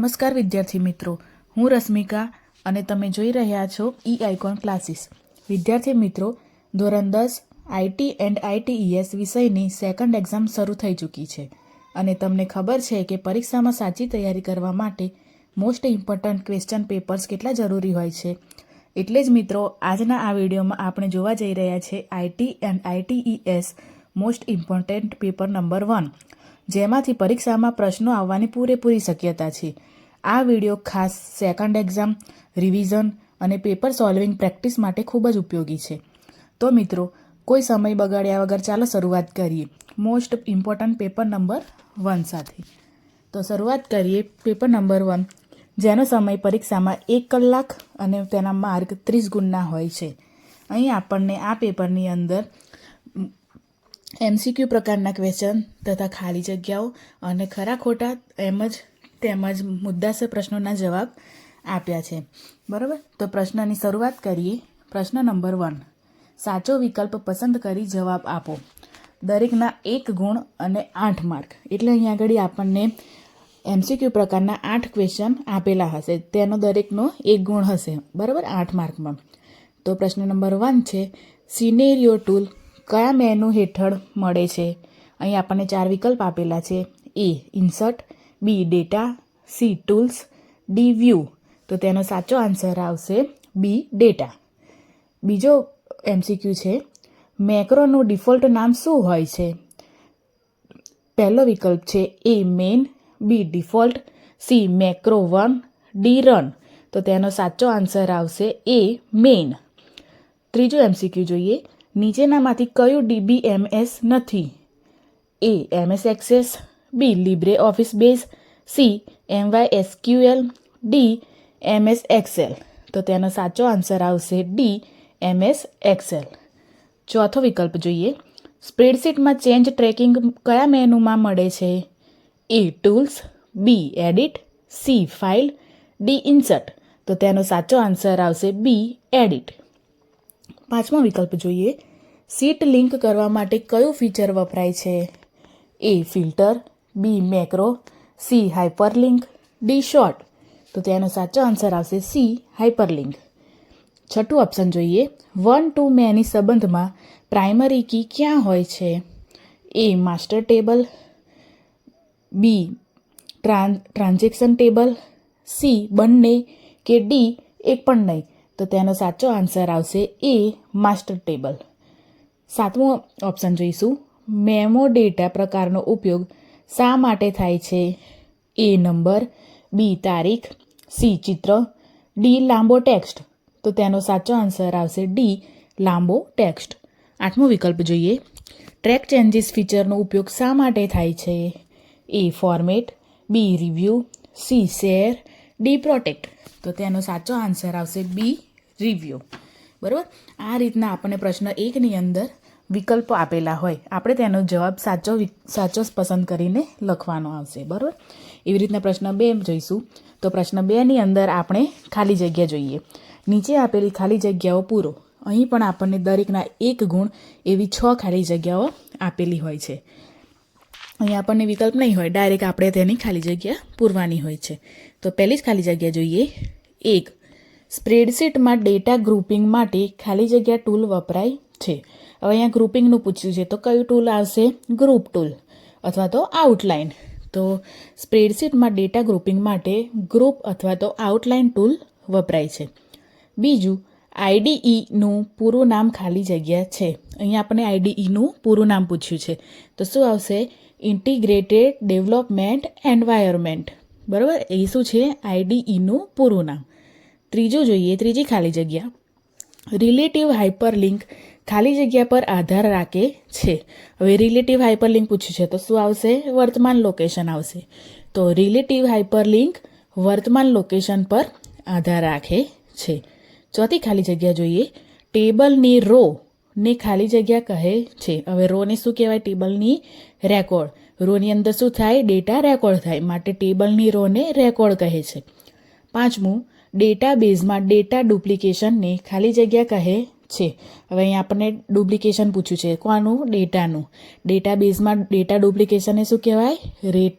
નમસ્કાર વિદ્યાર્થી મિત્રો. હું રશ્મિકા અને તમે જોઈ રહ્યા છો ઈ આઇકોન ક્લાસીસ. વિદ્યાર્થી મિત્રો, ધોરણ દસ આઈટી એન્ડ આઈટીઈએસ વિષયની સેકન્ડ એક્ઝામ શરૂ થઈ ચૂકી છે અને તમને ખબર છે કે પરીક્ષામાં સાચી તૈયારી કરવા માટે મોસ્ટ ઇમ્પોર્ટન્ટ ક્વેશ્ચન પેપર્સ કેટલા જરૂરી હોય છે. એટલે જ મિત્રો, આજના આ વિડીયોમાં આપણે જોવા જઈ રહ્યા છે IT and ITES most important paper number one. જેમાંથી પરીક્ષામાં પ્રશ્નો આવવાની પૂરેપૂરી શક્યતા છે. આ વીડિયો ખાસ સેકન્ડ એક્ઝામ રિવિઝન અને પેપર સોલ્વિંગ પ્રેક્ટિસ માટે ખૂબ જ ઉપયોગી છે. તો મિત્રો, કોઈ સમય બગાડ્યા વગર ચાલો શરૂઆત કરીએ. Most important paper number one સાથે. તો શરૂઆત કરીએ પેપર નંબર વન જેનો સમય પરીક્ષામાં એક કલાક અને તેના માર્ક ત્રીસ ગુણના હોય છે. અહીં આપણને આ પેપરની અંદર એમસીક્યુ પ્રકારના ક્વેશ્ચન તથા ખાલી જગ્યાઓ અને ખરા ખોટા એમ જ તેમજ મુદ્દાસર પ્રશ્નોના જવાબ આપ્યા છે. બરાબર? તો પ્રશ્નની શરૂઆત કરીએ. પ્રશ્ન નંબર વન. સાચો વિકલ્પ પસંદ કરી જવાબ આપો. દરેકના એક ગુણ અને આઠ માર્ક. એટલે અહીંયા આગળ આપણને એમસીક્યુ પ્રકારના આઠ ક્વેશ્ચન આપેલા હશે. તેનો દરેકનો એક ગુણ હશે. બરાબર? આઠ માર્કમાં. તો પ્રશ્ન નંબર વન છે સિનેરિયો ટૂલ કયા મેનુ હેઠળ મળે છે? અહીં આપણને ચાર વિકલ્પ આપેલા છે. A, insert, B, data, C, tools, D, view. તો તેનો સાચો આન્સર આવશે બી, ડેટા. બીજો એમસીક્યુ છે. મેક્રોનું ડિફોલ્ટ નામ શું હોય છે? પહેલો વિકલ્પ છે A, main, B, default, C, macro one, D, run. તો તેનો સાચો આન્સર આવશે એ, મેઇન. ત્રીજો એમસીક્યુ જોઈએ. નીચેનામાંથી કયું ડીબીએમએસ નથી? A MS Access, B, Libre Office Base, C My SQL D MS Excel. તો તેનો સાચો આન્સર આવશે ડી એમએસ એક્સેલ. ચોથો વિકલ્પ જોઈએ. સ્પ્રેડશીટમાં ચેન્જ ટ્રેકિંગ કયા મેનુમાં મળે છે? A, tools, B, edit, C, file, D, insert. તો તેનો સાચો આન્સર આવશે બી, એડિટ. પાંચમો વિકલ્પ જોઈએ. સીટ લિંક કરવા માટે કયું ફીચર વપરાય છે? A filter, B macro, C hyperlink, D short. તો તેનો સાચો આન્સર આવશે સી હાઇપરલિંક. છઠ્ઠું ઓપ્શન જોઈએ. વન ટુ મેની સંબંધમાં પ્રાઇમરી કી ક્યાં હોય છે? A master table, B tran, transaction table, C બંને કે ડી એક પણ નહીં. તો તેનો સાચો આન્સર આવશે એ માસ્ટર ટેબલ. સાતમું ઓપ્શન જોઈશું. મેમો ડેટા પ્રકારનો ઉપયોગ શા માટે થાય છે? એ નંબર, બી તારીખ, સી ચિત્ર, ડી લાંબો ટેક્સ્ટ. તો તેનો સાચો આન્સર આવશે ડી લાંબો ટેક્સ્ટ. આઠમો વિકલ્પ જોઈએ. ટ્રેક ચેન્જીસ ફીચરનો ઉપયોગ શા માટે થાય છે? A format, B review, C share, D protect. તો તેનો સાચો આન્સર આવશે બી રિવ્યૂ બરાબર? આ રીતના આપણને પ્રશ્ન એકની અંદર વિકલ્પો આપેલા હોય. આપણે તેનો જવાબ સાચો સાચો પસંદ કરીને લખવાનો આવશે. બરાબર? એવી રીતના પ્રશ્ન બે જોઈશું. તો પ્રશ્ન બેની અંદર આપણે ખાલી જગ્યા જોઈએ. નીચે આપેલી ખાલી જગ્યાઓ પૂરો. અહીં પણ આપણને દરેકના એક ગુણ એવી છ ખાલી જગ્યાઓ આપેલી હોય છે. અહીં આપણને વિકલ્પ નહીં હોય. ડાયરેક્ટ આપણે તેની ખાલી જગ્યા પૂરવાની હોય છે. તો પહેલી જ ખાલી જગ્યા જોઈએ. એક. સ્પ્રેડશીટમાં ડેટા ગ્રુપિંગ માટે ખાલી જગ્યા ટૂલ વપરાય છે. હવે અહીંયા ગ્રુપિંગનું પૂછ્યું છે, તો કયું ટૂલ આવશે? ગ્રુપ ટૂલ અથવા તો આઉટલાઇન. તો સ્પ્રેડશીટમાં ડેટા ગ્રુપિંગ માટે ગ્રુપ અથવા તો આઉટલાઇન ટૂલ વપરાય છે. બીજું, આઈડીઈનું પૂરું નામ ખાલી જગ્યા છે. અહીંયા આપણે આઈડીઈનું પૂરું નામ પૂછ્યું છે. તો શું આવશે? ઇન્ટિગ્રેટેડ ડેવલપમેન્ટ એન્વાયરમેન્ટ બરાબર? એ શું છે? આઈડીઈનું પૂરું નામ. ત્રીજું જોઈએ, ત્રીજી ખાલી જગ્યા. રિલેટિવ હાઇપરલિંક ખાલી જગ્યા પર આધાર રાખે છે. હવે રિલેટિવ હાઇપરલિંક પૂછ્યું છે, તો શું આવશે? વર્તમાન લોકેશન આવશે. તો રિલેટિવ હાઇપરલિંક વર્તમાન લોકેશન પર આધાર રાખે છે. ચોથી ખાલી જગ્યા જોઈએ. ટેબલની રો ને ખાલી જગ્યા કહે છે. હવે રોને શું કહેવાય? ટેબલની રેકોર્ડ રોની અંદર શું થાય? ડેટા રેકોર્ડ થાય. માટે ટેબલની રોને રેકોર્ડ કહે છે. પાંચમું ડેટાબેઝમાં ડેટા ડુપ્લિકેશનને ખાલી જગ્યા કહે છે. હવે અહીં આપણને ડુપ્લિકેશન પૂછ્યું છે. કોનું? ડેટાનું. ડેટાબેઝમાં ડેટા ડુપ્લિકેશનને શું કહેવાય? રે,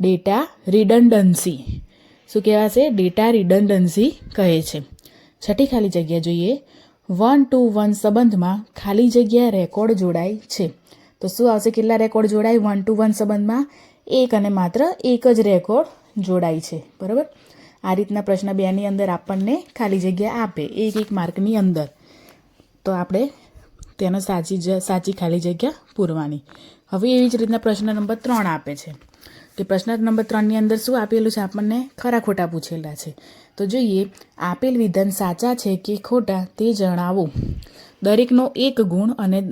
ડેટા રિડન્ડન્સી. શું કહેવાશે? ડેટા રિડન્ડન્સી કહે છે. છઠ્ઠી ખાલી જગ્યા જોઈએ. વન ટુ વન સંબંધમાં ખાલી જગ્યા રેકોર્ડ જોડાય છે. તો શું આવશે? કેટલા રેકોર્ડ જોડાય? વન ટુ વન સંબંધમાં એક અને માત્ર એક જ રેકોર્ડ જોડાય છે. બરાબર? આ રીતના પ્રશ્ન બેની અંદર આપણને ખાલી જગ્યા આપે, એક એક માર્કની અંદર. તો આપણે તેનો સાચી જ, સાચી ખાલી જગ્યા પૂરવાની. હવે એવી જ રીતના પ્રશ્ન નંબર ત્રણ આપે છે. કે પ્રશ્ન નંબર ત્રણની અંદર શું આપેલું છે? આપણને ખરા ખોટા પૂછેલા છે. તો જોઈએ, આપેલ વિધાન સાચા છે કે ખોટા તે જણાવો. દરેકનો એક ગુણ અને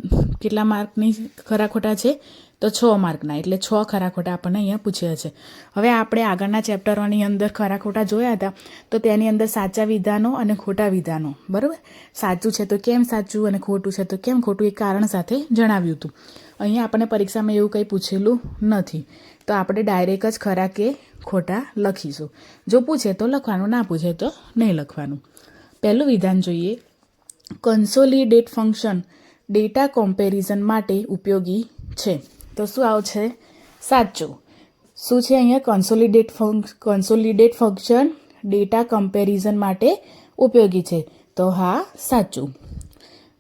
કેટલા માર્કની ખરા ખોટા છે? તો છ માર્કના, એટલે છ ખરા ખોટા આપણને અહીંયા પૂછ્યા છે. હવે આપણે આગળના ચેપ્ટરોની અંદર ખરા ખોટા જોયા હતા, તો તેની અંદર સાચા વિધાનો અને ખોટા વિધાનો, બરાબર? સાચું છે તો કેમ સાચું અને ખોટું છે તો કેમ ખોટું એ કારણ સાથે જણાવ્યું હતું. અહીંયા આપણને પરીક્ષામાં એવું કંઈ પૂછેલું નથી. તો આપણે ડાયરેક્ટ જ ખરા કે ખોટા લખીશું. જો પૂછે તો લખવાનું, ના પૂછે તો નહીં લખવાનું. પહેલું વિધાન જોઈએ. કન્સોલિડેટ ફંક્શન ડેટા કોમ્પેરિઝન માટે ઉપયોગી છે. તો શું આવશે સાચું. શું છે અહીંયા? Consolidate func consolidate function data comparison માટે ઉપયોગી છે. તો હા, સાચું.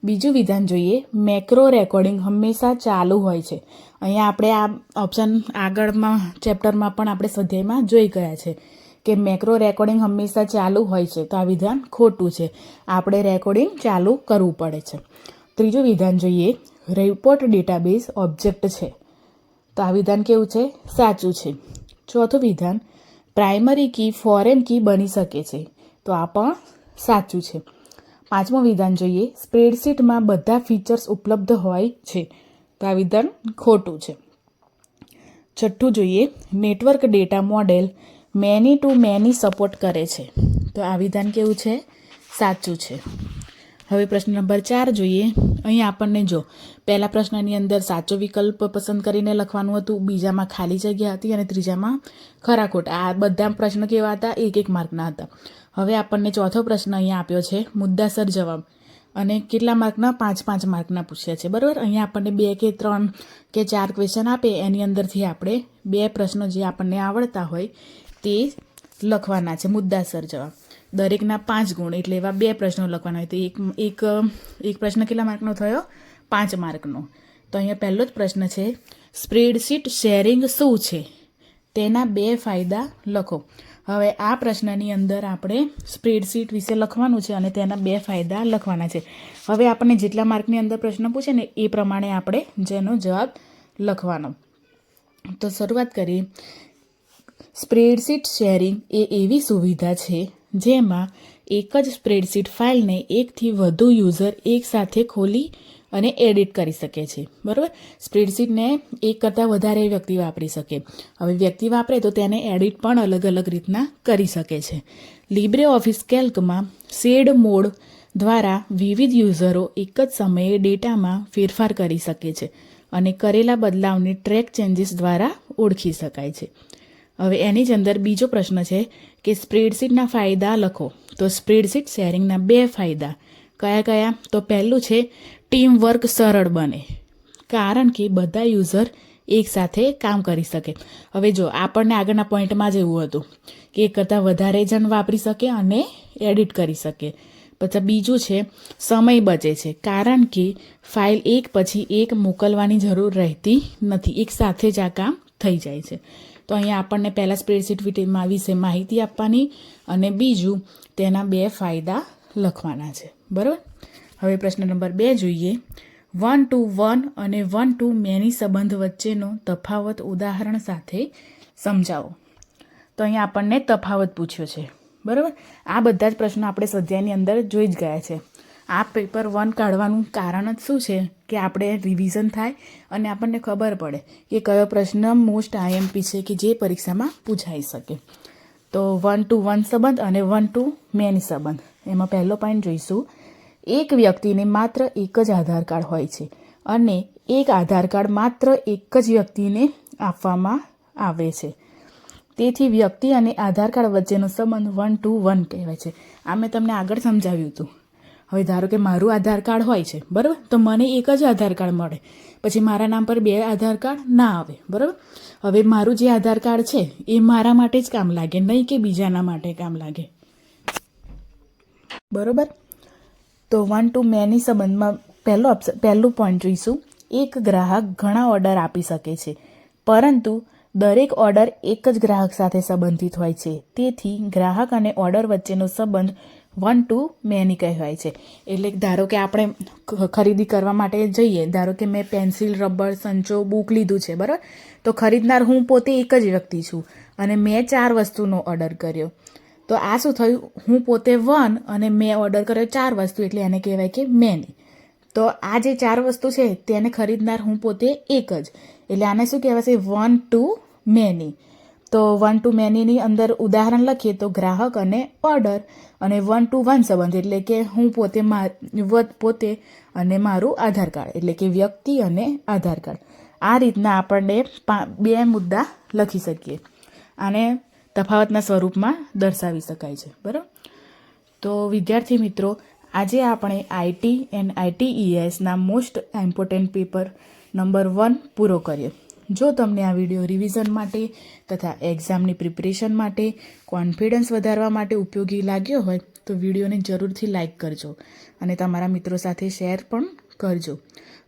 બીજું વિધાન જોઈએ. મેક્રો રેકોર્ડિંગ હંમેશા ચાલુ હોય છે. અહીંયા આપણે આ ઓપ્શન આગળમાં ચેપ્ટરમાં પણ આપણે સ્વાધ્યાયમાં જોઈ ગયા છે કે મેક્રો રેકોર્ડિંગ હંમેશા ચાલુ હોય છે. તો આ વિધાન ખોટું છે. આપણે રેકોર્ડિંગ ચાલુ કરવું પડે છે. ત્રીજું વિધાન જોઈએ. રિપોર્ટ ડેટાબેઝ ઓબ્જેક્ટ છે. તો આ વિધાન કેવું છે? સાચું છે. ચોથું વિધાન પ્રાઇમરી કી ફોરેન કી બની શકે છે. તો આ પણ સાચું છે. પાંચમું વિધાન જોઈએ સ્પ્રેડશીટમાં બધા ફીચર્સ ઉપલબ્ધ હોય છે. તો આ વિધાન ખોટું છે. છઠ્ઠું જોઈએ network data model many to many support કરે છે. તો આ વિધાન કેવું છે? સાચું છે. હવે પ્રશ્ન નંબર ચાર જોઈએ અહીં આપણને જો, પહેલા પ્રશ્નની અંદર સાચો વિકલ્પ પસંદ કરીને લખવાનું હતું, બીજામાં ખાલી જગ્યા હતી અને ત્રીજામાં ખરા ખોટ આ બધા પ્રશ્ન કેવા હતા? એક એક માર્કના હતા. હવે આપણને ચોથો પ્રશ્ન અહીંયા આપ્યો છે, મુદ્દાસર જવાબ. અને કેટલા માર્કના? પાંચ પાંચ માર્કના પૂછ્યા છે, બરાબર? અહીંયા આપણને બે કે ત્રણ કે ચાર ક્વેશ્ચન આપે, એની અંદરથી આપણે બે પ્રશ્નો જે આપણને આવડતા હોય તે લખવાના છે, મુદ્દાસર જવાબ. દરેકના પાંચ ગુણ, એટલે એવા બે પ્રશ્નો લખવાના હોય. તો એક એક એક પ્રશ્ન કેટલા માર્કનો થયો? પાંચ માર્કનો. તો અહીંયા પહેલો જ પ્રશ્ન છે, સ્પ્રેડશીટ શેરિંગ શું છે? તેના બે ફાયદા લખો. હવે આ પ્રશ્નની અંદર આપણે સ્પ્રેડશીટ વિશે લખવાનું છે અને તેના બે ફાયદા લખવાના છે. હવે આપણને જેટલા માર્કની અંદર પ્રશ્ન પૂછે ને, એ પ્રમાણે આપણે જેનો જવાબ લખવાનો. તો શરૂઆત કરીએ. સ્પ્રેડશીટ શેરિંગ એ એવી સુવિધા છે જેમાં એક જ સ્પ્રેડશીટ ફાઇલને એકથી વધુ યુઝર એકસાથે ખોલી અને એડિટ કરી શકે છે. બરાબર? સ્પ્રેડશીટને એક કરતાં વધારે વ્યક્તિ વાપરી શકે. હવે વ્યક્તિ વાપરે તો તેને એડિટ પણ અલગ અલગ રીતના કરી શકે છે. લિબ્રે ઓફિસ કેલ્કમાં શેડ મોડ દ્વારા વિવિધ યુઝરો એક જ સમયે ડેટામાં ફેરફાર કરી શકે છે અને કરેલા બદલાવને ટ્રેક ચેન્જીસ દ્વારા ઓળખી શકાય છે. હવે એની જ અંદર બીજો પ્રશ્ન છે કે સ્પ્રેડશીટના ફાયદા લખો. તો સ્પ્રેડશીટ શેરિંગના બે ફાયદા. કયા કયા? તો પહેલું છે ટીમ વર્ક સરળ બને. કારણ કે બધા યુઝર એકસાથે કામ કરી શકે. હવે જો આપણને આગળના પોઈન્ટમાં જ એવું હતું કે એક કરતાં વધારે જણ વાપરી શકે અને એડિટ કરી શકે. પછી બીજું છે, સમય બચે છે. કારણ કે ફાઇલ એક પછી એક મોકલવાની જરૂર રહેતી નથી. એક સાથે જ આ કામ થઈ જાય છે. તો અહીંયા આપણને પહેલાં સ્પ્રેડશીટ વિશે માહિતી આપવાની અને બીજું તેના બે ફાયદા લખવાના છે. બરાબર? હવે પ્રશ્ન નંબર બે જોઈએ. વન ટુ વન અને વન ટુ મેની સંબંધ વચ્ચેનો તફાવત ઉદાહરણ સાથે સમજાવો. તો અહીંયા આપણને તફાવત પૂછ્યો છે. બરાબર? આ બધા જ પ્રશ્નો આપણે સ્વાધ્યાયની અંદર જોઈ જ ગયા છે. આ પેપર વન કાઢવાનું કારણ જ શું છે? કે આપણે રિવિઝન થાય અને આપણને ખબર પડે કે કયો પ્રશ્ન મોસ્ટ આઈએમપી છે કે જે પરીક્ષામાં પૂછાઈ શકે. તો વન ટુ વન સંબંધ અને વન ટુ મેની સંબંધ. એમાં પહેલો પોઈન્ટ જોઈશું. એક વ્યક્તિને માત્ર એક જ આધાર કાર્ડ હોય છે અને એક આધાર કાર્ડ માત્ર એક જ વ્યક્તિને આપવામાં આવે છે. તેથી વ્યક્તિ અને આધાર કાર્ડ વચ્ચેનો સંબંધ વન ટુ વન કહેવાય છે. આ મેં તમને આગળ સમજાવ્યું હતું. હવે ધારો કે મારું આધાર કાર્ડ હોય છે, બરાબર? તો મને એક જ આધાર કાર્ડ મળે. પછી મારા નામ પર બે આધાર કાર્ડ ના આવે, બરાબર? હવે મારું જે આધાર કાર્ડ છે, એ મારા માટે જ કામ લાગે, નહીં કે બીજાના માટે કામ લાગે. બરોબર? તો વન ટુ મેની સંબંધમાં પહેલો ઓપ્શન પહેલું પોઈન્ટ જોઈશું. એક ગ્રાહક ઘણા ઓર્ડર આપી શકે છે, પરંતુ દરેક ઓર્ડર એક જ ગ્રાહક સાથે સંબંધિત હોય છે. તેથી ગ્રાહક અને ઓર્ડર વચ્ચેનો સંબંધ વન ટુ મેની કહેવાય છે. એટલે ધારો કે આપણે ખરીદી કરવા માટે જઈએ, ધારો કે મેં પેન્સિલ, રબર, સંચો, બુક લીધું છે, બરાબર? તો ખરીદનાર હું પોતે એક જ વ્યક્તિ છું અને મેં ચાર વસ્તુનો ઓર્ડર કર્યો. તો આ શું થયું? હું પોતે વન અને મેં ઓર્ડર કર્યો ચાર વસ્તુ, એટલે એને કહેવાય કે મેની તો આ જે ચાર વસ્તુ છે, તેને ખરીદનાર હું પોતે એક જ. એટલે આને શું કહેવાશે? વન ટુ મેની તો વન ટુ મેનીની અંદર ઉદાહરણ લખીએ તો ગ્રાહક અને ઓર્ડર અને વન ટુ વન સંબંધ એટલે કે હું પોતે પોતે અને મારું આધાર કાર્ડ એટલે કે વ્યક્તિ અને આધાર કાર્ડ. આ રીતના આપણને બે મુદ્દા લખી શકીએ. આને તફાવતના સ્વરૂપમાં દર્શાવી શકાય છે, બરાબર? તો વિદ્યાર્થી મિત્રો, આજે આપણે IT and આઈટીઈએસના most important paper number one પૂરો કર્યો જો તમને આ વીડિયો રિવિઝન માટે તથા એક્ઝામની પ્રિપરેશન માટે કોન્ફિડન્સ વધારવા માટે ઉપયોગી લાગ્યો હોય, તો વિડીયોને જરૂરથી લાઇક કરજો અને તમારા મિત્રો સાથે શેર પણ કરજો.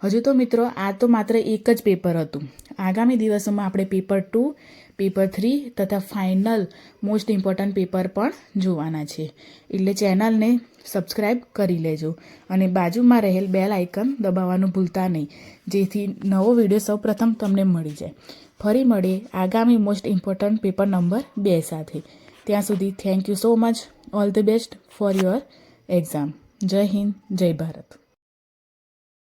હજુ તો મિત્રો, આ તો માત્ર એક જ પેપર હતું. આગામી દિવસોમાં આપણે પેપર ટુ પેપર થ્રી તથા ફાઇનલ મોસ્ટ ઇમ્પોર્ટન્ટ પેપર પણ જોવાના છે. એટલે ચેનલને સબસ્ક્રાઈબ કરી લેજો અને બાજુમાં રહેલ બેલ આઇકન દબાવવાનું ભૂલતા નહીં, જેથી નવો વીડિયો સૌપ્રથમ તમને મળી જાય. ફરી મળે આગામી મોસ્ટ ઇમ્પોર્ટન્ટ પેપર નંબર બે સાથે. ત્યાં સુધી thank you so much. All the best for your exam. જય હિન્દ, જય ભારત.